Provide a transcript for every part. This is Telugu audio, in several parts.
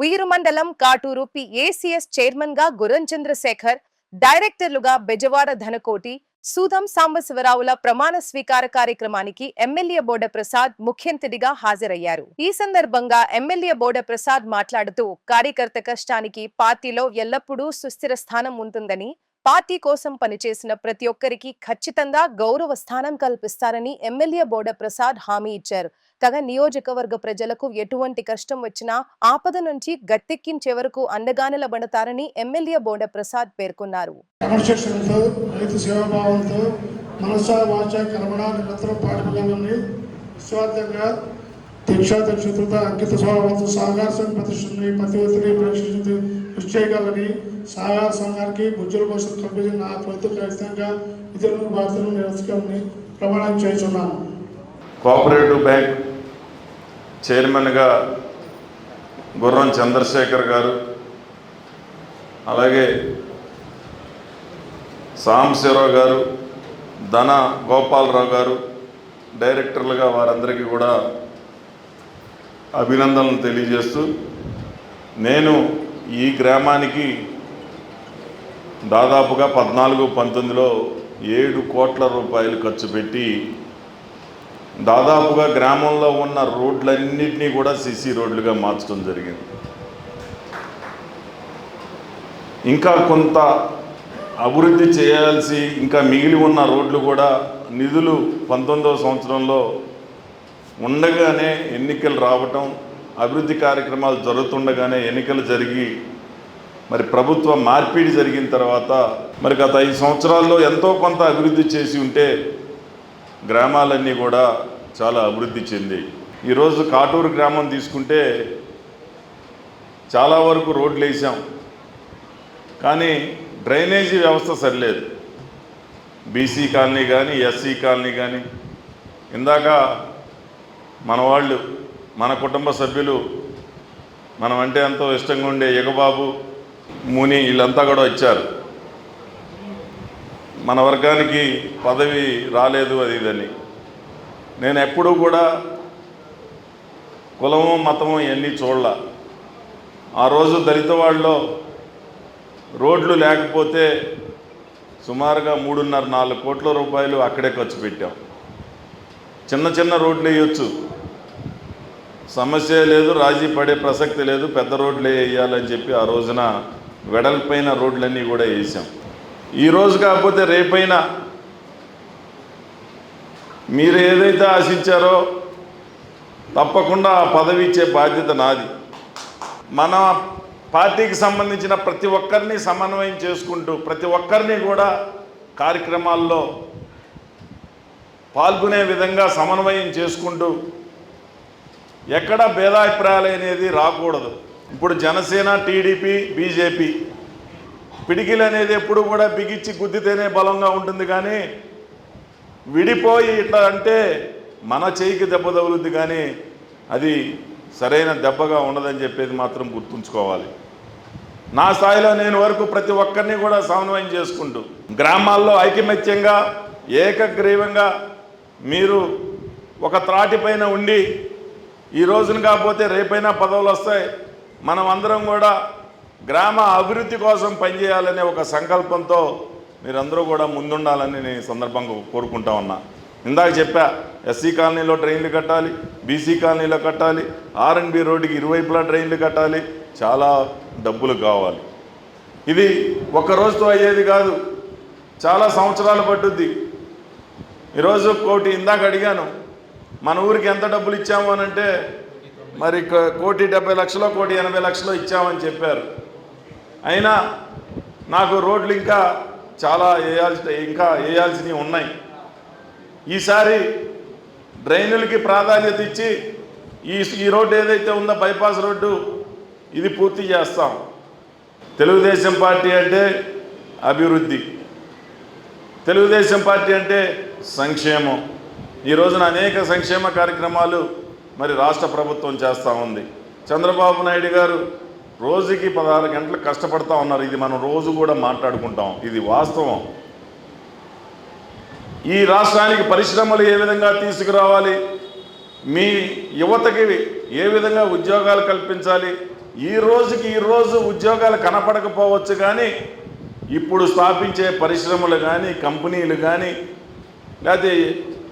ఉయ్యూరు మండలం కాటూరు పిఏసిఎస్ చైర్మన్గా గురం చంద్రశేఖర్ డైరెక్టర్లుగా బెజవాడ ధనకోటి సూదం సాంబశివరావుల ప్రమాణ స్వీకార కార్యక్రమానికి ఎమ్మెల్యే బోడ ప్రసాద్ ముఖ్యంతిథిగా హాజరయ్యారు. ఈ సందర్భంగా ఎమ్మెల్యే బోడ ప్రసాద్ మాట్లాడుతూ కార్యకర్త కష్టానికి పార్టీలో ఎల్లప్పుడూ సుస్థిర స్థానం ఉంటుందని పార్టీ కోసం పనిచేసిన ప్రతి ఒక్కరికి ఖచ్చితంగా గౌరవ స్థానం కల్పిస్తారని ఎమ్మెల్యే బోడ ప్రసాద్ హామీ ఇచ్చారు. కాగా నియోజకవర్గ ప్రజలకు ఎటువంటి కష్టం వచ్చినా ఆపద నుంచి గట్టెక్కించే వరకు అండగా నిలబడతారని ఎమ్మెల్యే బోడ ప్రసాద్ పేర్కొన్నారు. క్రమశిక్షణతో రైతు అంకిత స్వభావంతో సాగాసం ప్రతిష్టని ప్రతి ఒత్తిడి పరీక్షించి కృషి చేయగలని సహకార సంఘానికి ఉజ్వల భవిష్యత్తు కల్పించిన నా ప్రభుత్వ ఖచ్చితంగా ఇతరులను బాధ్యతలను నిర్వహించాలని ప్రమాణం చేస్తున్నాను. కోఆపరేటివ్ బ్యాంక్ చైర్మన్గా గుర్రం చంద్రశేఖర్ గారు అలాగే సాంబశివరావు గారు ధన గోపాలరావు గారు డైరెక్టర్లుగా వారందరికీ కూడా అభినందనలు తెలియజేస్తూ నేను ఈ గ్రామానికి దాదాపుగా పద్నాలుగు పంతొమ్మిదిలో ఏడు కోట్ల రూపాయలు ఖర్చు పెట్టి దాదాపుగా గ్రామంలో ఉన్న రోడ్లన్నింటినీ కూడా సిసి రోడ్లుగా మార్చడం జరిగింది. ఇంకా కొంత అభివృద్ధి చేయాల్సి ఇంకా మిగిలి ఉన్న రోడ్లు కూడా నిధులు పంతొమ్మిదవ సంవత్సరంలో ఉండగానే ఎన్నికలు రావటం అభివృద్ధి కార్యక్రమాలు జరుగుతుండగానే ఎన్నికలు జరిగి మరి ప్రభుత్వ మార్పిడి జరిగిన తర్వాత మరి గత ఐదు సంవత్సరాల్లో ఎంతో కొంత అభివృద్ధి చేసి ఉంటే గ్రామాలన్నీ కూడా చాలా అభివృద్ధి చెంది. ఈరోజు కాటూరు గ్రామం తీసుకుంటే చాలా వరకు రోడ్లు వేసాం. కానీ డ్రైనేజీ వ్యవస్థ సరిలేదు. బీసీ కాలనీ కానీ ఎస్సీ కాలనీ కానీ ఇందాక మన వాళ్ళు మన కుటుంబ సభ్యులు మనం అంటే ఎంతో ఇష్టంగా ఉండే యగబాబు ముని వీళ్ళంతా కూడా వచ్చారు. మన వర్గానికి పదవి రాలేదు అది ఇదని. నేను ఎప్పుడూ కూడా కులము మతము ఇవన్నీ చూడాల. ఆ రోజు దళిత వాళ్ళలో రోడ్లు లేకపోతే సుమారుగా మూడున్నర నాలుగు కోట్ల రూపాయలు అక్కడే ఖర్చు పెట్టాం. చిన్న చిన్న రోడ్లు వేయొచ్చు. సమస్య లేదు రాజీ పడే ప్రసక్తి లేదు పెద్ద రోడ్లే వేయాలని చెప్పి ఆ రోజున వెడల్పైన రోడ్లన్నీ కూడా వేసాం. ఈరోజు కాకపోతే రేపైనా మీరు ఏదైతే ఆశించారో తప్పకుండా ఆ పదవి ఇచ్చే బాధ్యత నాది. మన పార్టీకి సంబంధించిన ప్రతి ఒక్కరిని సమన్వయం చేసుకుంటూ ప్రతి ఒక్కరిని కూడా కార్యక్రమాల్లో పాల్గొనే విధంగా సమన్వయం చేసుకుంటూ ఎక్కడ భేదాభిప్రాయాలు అనేది రాకూడదు. ఇప్పుడు జనసేన టీడీపీ బీజేపీ పిడికిలు అనేది ఎప్పుడు కూడా బిగిచ్చి గుద్దితేనే బలంగా ఉంటుంది కానీ విడిపోయి ఇట్లా అంటే మన చేయికి దెబ్బ తగులుద్ది కానీ అది సరైన దెబ్బగా ఉండదని చెప్పేది మాత్రం గుర్తుంచుకోవాలి. నా స్థాయిలో నేను వరకు ప్రతి ఒక్కరిని కూడా సమన్వయం చేసుకుంటూ గ్రామాల్లో ఐకమత్యంగా ఏకగ్రీవంగా మీరు ఒక త్రాటిపైన ఉండి ఈ రోజున కాకపోతే రేపైనా పదవులు వస్తాయి. మనం అందరం కూడా గ్రామ అభివృద్ధి కోసం పనిచేయాలనే ఒక సంకల్పంతో మీరందరూ కూడా ముందుండాలని నేను ఈ సందర్భంగా కోరుకుంటా ఉన్నా. ఇందాక చెప్పా ఎస్సీ కాలనీలో ట్రైన్లు కట్టాలి బీసీ కాలనీలో కట్టాలి ఆర్ఎన్బి రోడ్డుకి ఇరువైపులా ట్రైన్లు కట్టాలి చాలా డబ్బులు కావాలి. ఇది ఒక్క రోజుతో అయ్యేది కాదు చాలా సంవత్సరాలు పట్టుద్ది. ఈరోజు కోటి ఇందాక అడిగాను మన ఊరికి ఎంత డబ్బులు ఇచ్చాము అని అంటే మరి కోటి డెబ్బై లక్షలు కోటి ఎనభై లక్షలు ఇచ్చామని చెప్పారు. అయినా నాకు రోడ్లు ఇంకా చాలా వేయాల్సి ఇంకా వేయాల్సినవి ఉన్నాయి. ఈసారి డ్రైనులకి ప్రాధాన్యత ఇచ్చి ఈ ఈ రోడ్డు ఏదైతే ఉందో బైపాస్ రోడ్డు ఇది పూర్తి చేస్తాం. తెలుగుదేశం పార్టీ అంటే అభివృద్ధి. తెలుగుదేశం పార్టీ అంటే సంక్షేమం. ఈ రోజున అనేక సంక్షేమ కార్యక్రమాలు మరి రాష్ట్ర ప్రభుత్వం చేస్తూ ఉంది. చంద్రబాబు నాయుడు గారు రోజుకి పదహారు గంటలు కష్టపడతా ఉన్నారు. ఇది మనం రోజు కూడా మాట్లాడుకుంటాం. ఇది వాస్తవం. ఈ రాష్ట్రానికి పరిశ్రమలు ఏ విధంగా తీసుకురావాలి? మీ యువతకి ఏ విధంగా ఉద్యోగాలు కల్పించాలి? ఈ రోజుకి ఈ రోజు ఉద్యోగాలు కనపడకపోవచ్చు కానీ ఇప్పుడు స్థాపించే పరిశ్రమలు కానీ కంపెనీలు కానీ లేకపోతే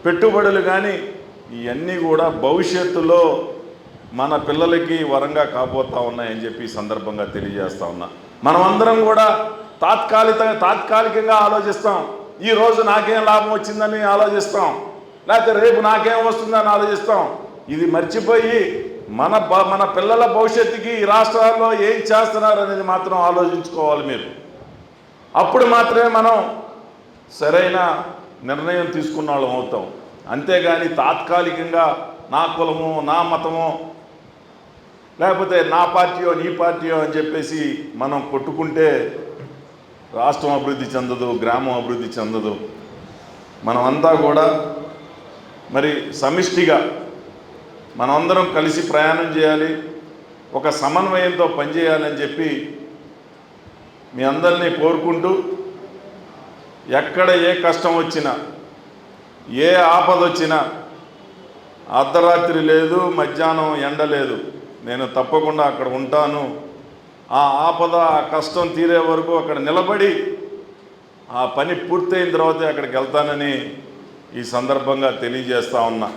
పెట్టుబడులు కానీ ఇవన్నీ కూడా భవిష్యత్తులో మన పిల్లలకి వరంగా కాబోతా ఉన్నాయని చెప్పి సందర్భంగా తెలియజేస్తా ఉన్నా. మనమందరం కూడా తాత్కాలిక తాత్కాలికంగా ఆలోచిస్తాం. ఈ రోజు నాకేం లాభం వచ్చిందని ఆలోచిస్తాం. లేకపోతే రేపు నాకేం వస్తుందని ఆలోచిస్తాం. ఇది మర్చిపోయి మన మన పిల్లల భవిష్యత్తుకి ఈ రాష్ట్రాల్లో ఏం చేస్తున్నారు అనేది మాత్రం ఆలోచించుకోవాలి మీరు. అప్పుడు మాత్రమే మనం సరైన నిర్ణయం తీసుకున్న వాళ్ళం అవుతాం. అంతేగాని తాత్కాలికంగా నా కులము నా మతము లేకపోతే నా పార్టీయో నీ పార్టీయో అని చెప్పేసి మనం కొట్టుకుంటే రాష్ట్రం అభివృద్ధి చెందదు గ్రామం అభివృద్ధి చెందదు. మనమంతా కూడా మరి సమిష్టిగా మనమందరం కలిసి ప్రయాణం చేయాలి ఒక సమన్వయంతో పనిచేయాలని చెప్పి మీ అందరినీ కోరుకుంటూ ఎక్కడ ఏ కష్టం వచ్చినా ఏ ఆపద వచ్చినా అర్ధరాత్రి లేదు మధ్యాహ్నం ఎండ లేదు నేను తప్పకుండా అక్కడ ఉంటాను. ఆ ఆపద ఆ కష్టం తీరే వరకు అక్కడ నిలబడి ఆ పని పూర్తయిన తర్వాతే అక్కడికి వెళ్తానని ఈ సందర్భంగా తెలియజేస్తా ఉన్నా.